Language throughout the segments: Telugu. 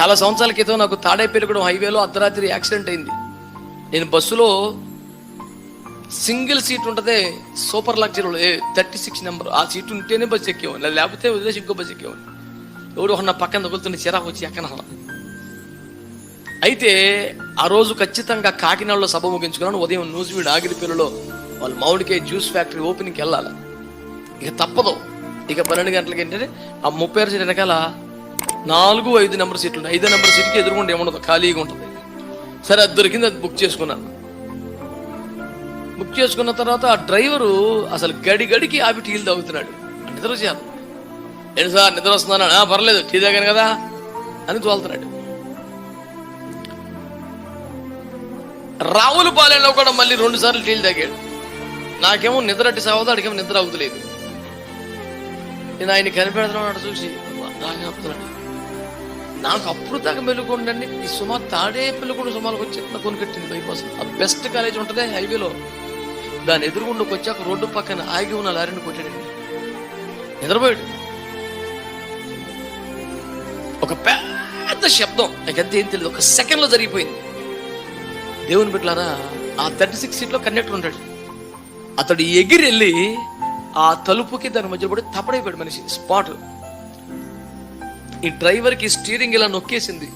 చాలా సంవత్సరాల క్రితం నాకు తాడేపల్లిగూడెం హైవేలో అర్ధరాత్రి యాక్సిడెంట్ అయింది. నేను బస్సులో సింగిల్ సీట్ ఉంటుంది super luxury thirty six number. ఆ సీట్ ఉంటేనే బస్సు ఎక్కేవాడిని. లేకపోతే వదిలేసి ఇంకో బస్సు ఎక్కేవాడిని. ఎవడు ఒక నా పక్కన తగులుతున్న చిరాకు వచ్చి ఎక్కన అయితే ఆ రోజు ఖచ్చితంగా కాకినాడలో సభ ముగించుకున్నాను. ఉదయం నూజివీడు ఆగిరిపల్లిలో వాళ్ళు మామిడికాయ జ్యూస్ ఫ్యాక్టరీ ఓపెనింగ్కి వెళ్ళాలి. ఇక తప్పదు. ఇక పన్నెండు గంటలకి ఏంటంటే ఆ ముప్పై ఆరు వెనకాల నాలుగు ఐదు నెంబర్ సీట్లు ఉన్నాయి ఐదో నెంబర్ సీట్కి ఎదురుకుండా ఏముండదు ఖాళీగా ఉంటుంది. సరే అది దొరికింది అది బుక్ చేసుకున్నాను. బుక్ చేసుకున్న తర్వాత ఆ డ్రైవరు అసలు గడి గడికి ఆపి టీలు తాగుతున్నాడు. నిద్ర వచ్చాను నేను సార్ నిద్ర వస్తున్నాను పర్లేదు టీ తాగాను కదా అని తోలుతున్నాడు. రావుల పాలెంలో కూడా మళ్ళీ రెండు సార్లు టీలు తాగాడు. నాకేమో నిద్ర అట్టి సావదు అడిగేమో నిద్ర అవుతలేదు నేను ఆయన కనిపెడుతున్నాడు చూసి తాగేస్తున్నాడు నాకు అప్పుడు దాకా మెలుగుండండి. ఈ సుమ తాడే పెళ్ళికొండ సుమారుకు వచ్చి ఎట్లా కొనుకెట్టింది బైపాస్ ఆ బెస్ట్ కాలేజ్ ఉంటుంది హైవేలో. దాని ఎదురుగుండకు వచ్చాక రోడ్డు పక్కన ఆగి ఉన్న లారీని కొట్టాడండి నిద్రపోయాడు. ఒక పెద్ద శబ్దం. నాకంతే ఏం తెలియదు ఒక సెకండ్లో జరిగిపోయింది. దేవుని బిడ్డలారా ఆ థర్టీ సిక్స్ సీట్లో కండక్టర్ ఉంటాడు. అతడు ఎగిరి వెళ్ళి ఆ తలుపుకి దాని మధ్య పడి తపడైపోయాడు మనిషి. స్పాట్. ఈ డ్రైవర్కి స్టీరింగ్ ఇలా నొక్కేసింది.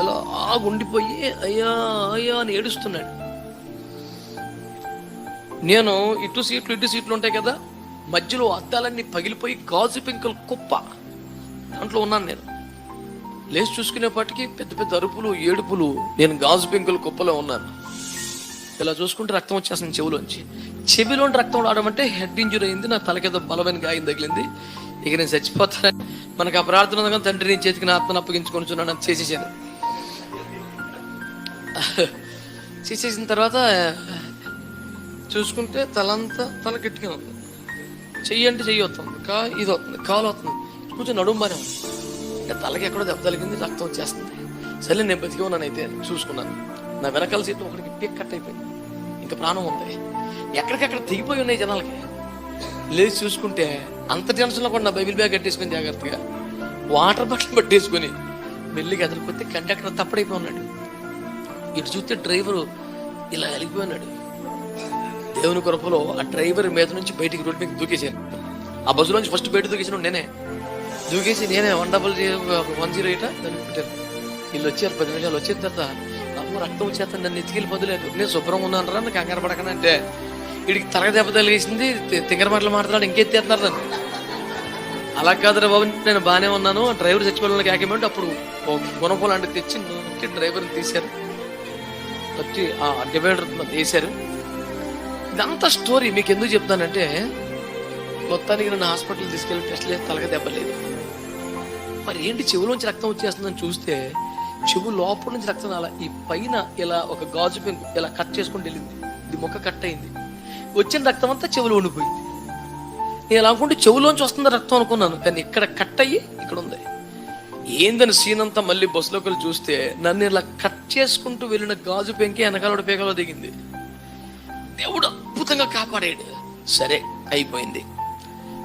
అలా ఆగుండిపోయి అయ్యా అయ్యా అని ఏడుస్తున్నాడు. నేను ఇటు సీట్లు ఇటు సీట్లు ఉంటాయి కదా మధ్యలో అద్దాలన్నీ పగిలిపోయి గాజు పెంకుల కుప్ప. దాంట్లో ఉన్నాను నేను. లేచి చూసుకునేపాటికి పెద్ద పెద్ద అరుపులు ఏడుపులు నేను గాజు పెంకుల కుప్పలో ఉన్నాను. ఇలా చూసుకుంటే రక్తం వచ్చేస్తుంది చెవిలోంచి. చెవిలోని రక్తం రావడం అంటే హెడ్ ఇంజురీ అయింది నా తలకేదో బలమైన గాయం తగిలింది. ఇక నేను చచ్చిపోతాను. మనకు ఆ ప్రార్థన తండ్రి నేను చేతికి నా ఆత్మను అప్పగించుకొని చున్నాను చేసేసాను చేసేసిన తర్వాత చూసుకుంటే తలంతా తల గట్టిగా ఉంది. చెయ్యి అంటే చెయ్యి వస్తుంది కా ఇది వస్తుంది కాలు వస్తుంది. కొంచెం నడుము బానే ఉంది. ఇంకా తలకి ఎక్కడో దెబ్బ తలిగింది రక్తం వచ్చేస్తుంది. సరే నేను బతికి ఉన్నాను అయితే చూసుకున్నాను. నా వెనకాల సీట్ ఒకటికి పిక్ కట్ అయిపోయింది. ఇంకా ప్రాణం ఉంది. ఎక్కడికక్కడ తెగిపోయి ఉన్నాయి జనాలకి. లేచి చూసుకుంటే అంత టెన్షన్లో కూడా నా బైబిల్ బ్యాగ్ కట్టేసుకుని జాగ్రత్తగా వాటర్ బాటిల్ పట్టేసుకుని మెల్లిగా ఎదురుకొస్తే కండక్టర్ తప్పడైపోయి ఉన్నాడు. ఇటు చూస్తే డ్రైవరు ఇలా వెలిగిపోయినాడు దేవుని కృపలో ఆ డ్రైవర్ మీద నుంచి బయటికి రోడ్డు మీద దూకేశాను ఆ బస్సులో నుంచి ఫస్ట్ బయట దూకేసిన నేనే. దూకేసి నేనే one double one zero eight దాన్ని పెట్టాను వీళ్ళు వచ్చారు పది నిమిషాలు వచ్చిన తర్వాత అమ్మో రక్తం వచ్చేస్తాను నన్ను ఎత్తికెళ్ళి పొందలేదు. నేను శుభ్రంగా ఉన్నాను రా నాకు కంగారు పడకనంటే. వీడికి తలగ దెబ్బ తగిలేసింది తింగర మాటలు మాట్లాడు ఇంకెత్తేస్తున్నారు నన్ను అలా కాదురా బాబు నేను బాగానే ఉన్నాను. డ్రైవర్ చచ్చిపోయిన కాకేమంటే అప్పుడు ఓ గుణపం తెచ్చి నొక్కి డ్రైవర్ని తీశారు. వచ్చి ఆ డివైడర్ వేశారు. ఇదంతా స్టోరీ మీకు ఎందుకు చెప్తానంటే మొత్తానికి నన్ను హాస్పిటల్ తీసుకెళ్ళి టెస్ట్ లేదు తలక దెబ్బలేదు మరి ఏంటి చెవులోంచి రక్తం వచ్చేస్తుందని చూస్తే చెవు లోపల నుంచి రక్తం అలా ఈ పైన ఇలా ఒక గాజు పెంకు ఇలా కట్ చేసుకుని వెళ్ళింది. ఇది మొక్క కట్ అయింది. వచ్చిన రక్తం అంతా చెవులో ఉండిపోయింది నేను ఎలా అనుకుంటే చెవులోంచి వస్తుంది రక్తం అనుకున్నాను కానీ ఇక్కడ కట్ అయ్యి ఇక్కడ ఉంది. ఏందని సీన్ అంతా మళ్ళీ బస్సులోకి వెళ్ళి చూస్తే నన్ను ఇలా కట్ చేసుకుంటూ వెళ్ళిన గాజు పెంకి వెనకాల పేకలో దిగింది. దేవుడు అద్భుతంగా కాపాడాడు. సరే అయిపోయింది.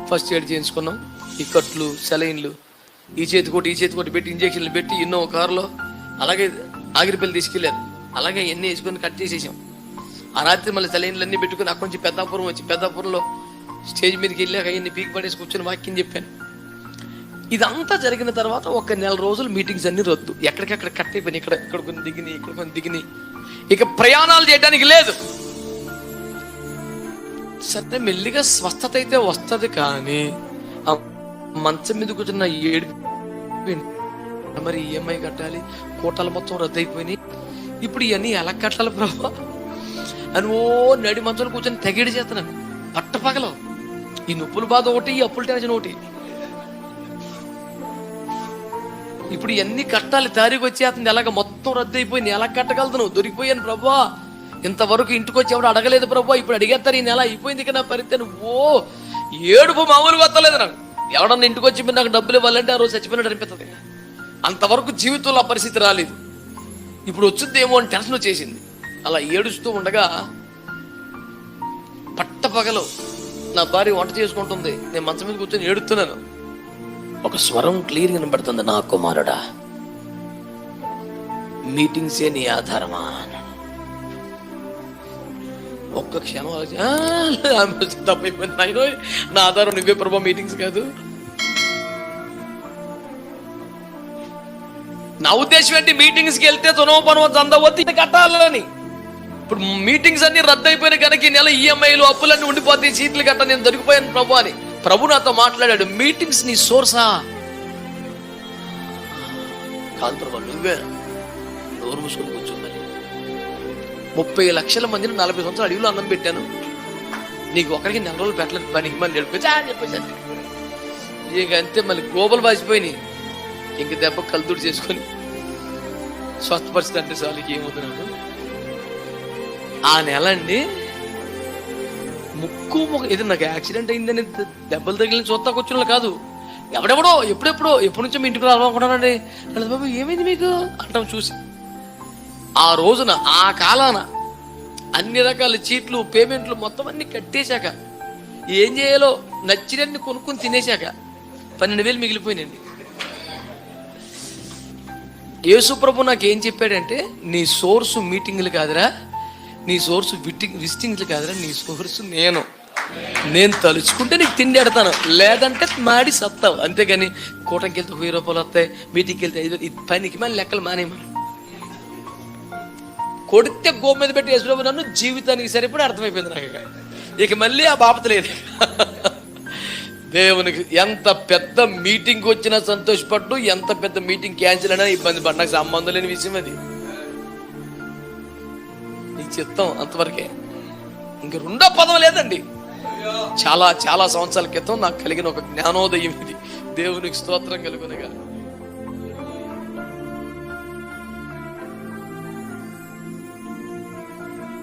ఫస్ట్ ఎయిడ్ చేయించుకున్నాం. ఈ కట్లు సెలైన్లు ఈ చేతి కొట్టి ఈ చేతి కొట్టి పెట్టి ఇంజక్షన్లు పెట్టి ఎన్నో కారులో అలాగే ఆగిరిపల్లి తీసుకెళ్ళారు. అలాగే ఎన్ని వేసుకొని కట్ చేసేసాం. ఆ రాత్రి మళ్ళీ సెలైన్లన్నీ పెట్టుకుని అక్కడి నుంచి పెద్దాపురం వచ్చి పెద్దాపురంలో స్టేజ్ మీదకి వెళ్ళాక ఇన్ని పీక్ పడేసి కూర్చొని వాక్యం చెప్పాను. ఇదంతా జరిగిన తర్వాత ఒక నెల రోజులు మీటింగ్స్ అన్ని రద్దు. ఎక్కడికక్కడ కట్ అయిపోయినాయి. ఇక్కడ ఇక్కడ కొన్ని దిగినాయి ఇక్కడ కొన్ని దిగినాయి. ఇక ప్రయాణాలు చేయడానికి లేదు. సరే మెల్లిగా స్వస్థత అయితే వస్తది కానీ ఆ మంచం మీద కూర్చున్న ఏడు మరి ఈఎంఐ కట్టాలి. కోటలు మొత్తం రద్దు అయిపోయినాయి ఇప్పుడు ఇవన్నీ ఎలా కట్టాలి ప్రభా. అని ఓ నడి మంచంలో కూర్చొని తెగేడి చేస్తున్నాను పట్టపగలం ఈ నొప్పుల బాధ ఒకటి ఈ అప్పుల టెన్షన్ ఒకటి. ఇప్పుడు ఎన్ని కట్టాలి తారీఖు వచ్చేస్తుంది ఎలాగ మొత్తం రద్దు అయిపోయింది ఎలా కట్టగలదు దొరికిపోయాను ప్రభా. ఇంతవరకు ఇంటికి వచ్చి ఎవడు అడగలేదు ప్రభా. ఇప్పుడు అడిగేస్తారు ఈ నెల అయిపోయింది ఇక నా పరిస్థితి ఓ ఏడుపు మామూలుగా వస్తలేదు నాకు. ఎవడన్నా ఇంటికి వచ్చి మీరు నాకు డబ్బులు ఇవ్వాలంటే ఆ రోజు చచ్చిపోయినట్టు అనిపిస్తుంది. అంతవరకు జీవితంలో ఆ పరిస్థితి రాలేదు. ఇప్పుడు వచ్చిందేమో అని టెన్షన్ వచ్చేసింది. అలా ఏడుస్తూ ఉండగా పట్టపగలు నా భార్య వంట చేసుకుంటుంది. నేను మంచం మీద కూర్చొని ఏడుతున్నాను ఒక స్వరం క్లియర్ కనబడుతుంది నా కుమారుడా. మీటింగ్సే నీ ఆధారమా. ఒక్క క్షణం ఆలోచి, "ఆ, ఆమె తప్పైపోయింది నా ఆధారం నువ్వే ప్రభా మీటింగ్స్ కాదు. నా ఉద్దేశం ఏంటి? మీటింగ్స్కి వెళ్తే తునవ పనువ చందవతి కట్టాలని. ఇప్పుడు మీటింగ్స్ అన్ని రద్దు అయిపోయిన కనుక ఈ నెల ఈఎంఐలు అప్పులన్నీ ఉండిపోతాయి సీట్లు గట్ట నేను దొరికిపోయాను ప్రభు అని. ప్రభు నాతో మాట్లాడాడు మీటింగ్స్ నీ సోర్సా? కాదు ప్రభు నువ్వే నోరు మూసుకొని కూర్చుందని ముప్పై లక్షల మందిని నలభై సంవత్సరాలు అడవిలో అన్నం పెట్టాను. నీకు ఒకరికి నెల రోజులు పెట్టలేదు పనికి మళ్ళీ నడిపేసి చెప్పేసి ఇక అంతే మళ్ళీ గోబలు బాసిపోయినాయి ఇంక దెబ్బ కలుతుడు చేసుకొని స్వస్థపరిస్థితి అంటే చాలు ఏమవుతుంది ఆ నెల అండి ముక్కు ముఖ ఇది నాకు యాక్సిడెంట్ అయిందని దెబ్బలు తగిలిన చూస్తా కూర్చున్న కాదు. ఎవడెవడో ఎప్పుడెప్పుడో ఎప్పటి నుంచో మీ ఇంటికి రావాలనుకున్నానండి బాబు ఏమైంది మీకు? అంటాం చూసి. ఆ రోజున ఆ కాలాన అన్ని రకాల చీట్లు పేమెంట్లు మొత్తం అన్ని కట్టేశాక ఏం చేయాలో నచ్చినన్ని కొనుక్కొని తినేశాక పన్నెండు వేలు మిగిలిపోయినండి యేసుప్రభు నాకు ఏం చెప్పాడంటే నీ సోర్సు మీటింగ్లు కాదురా. నీ సోర్సు విట్టింగ్ విస్టింగ్లు కాదురా నీ సోర్సు నేను. నేను తలుచుకుంటే నీకు తిండి ఎడతాను లేదంటే మాడి సత్తావు. అంతేగాని కూటంకి వెళ్తే వెయ్యి రూపాయలు వస్తాయి మీటింగ్కి వెళ్తే ఐదు ఇది పనికి మన లెక్కలు మానేయమని. కొడితే గో మీద పెట్టి యేసుప్రభు నన్ను జీవితానికి సరిపడి అర్థమైపోయింది నాకు ఇక. ఇక మళ్ళీ ఆ బాపత లేదు. దేవునికి ఎంత పెద్ద మీటింగ్ వచ్చినా సంతోషపడ్డు ఎంత పెద్ద మీటింగ్ క్యాన్సిల్ అయినా ఇబ్బంది పడ్డ. నాకు సంబంధం లేని విషయం అది. చిత్తం అంతవరకే. ఇంక రెండో పదం లేదండి. చాలా చాలా సంవత్సరాల క్రితం నాకు కలిగిన ఒక జ్ఞానోదయం ఇది. దేవునికి స్తోత్రం కలుగునగా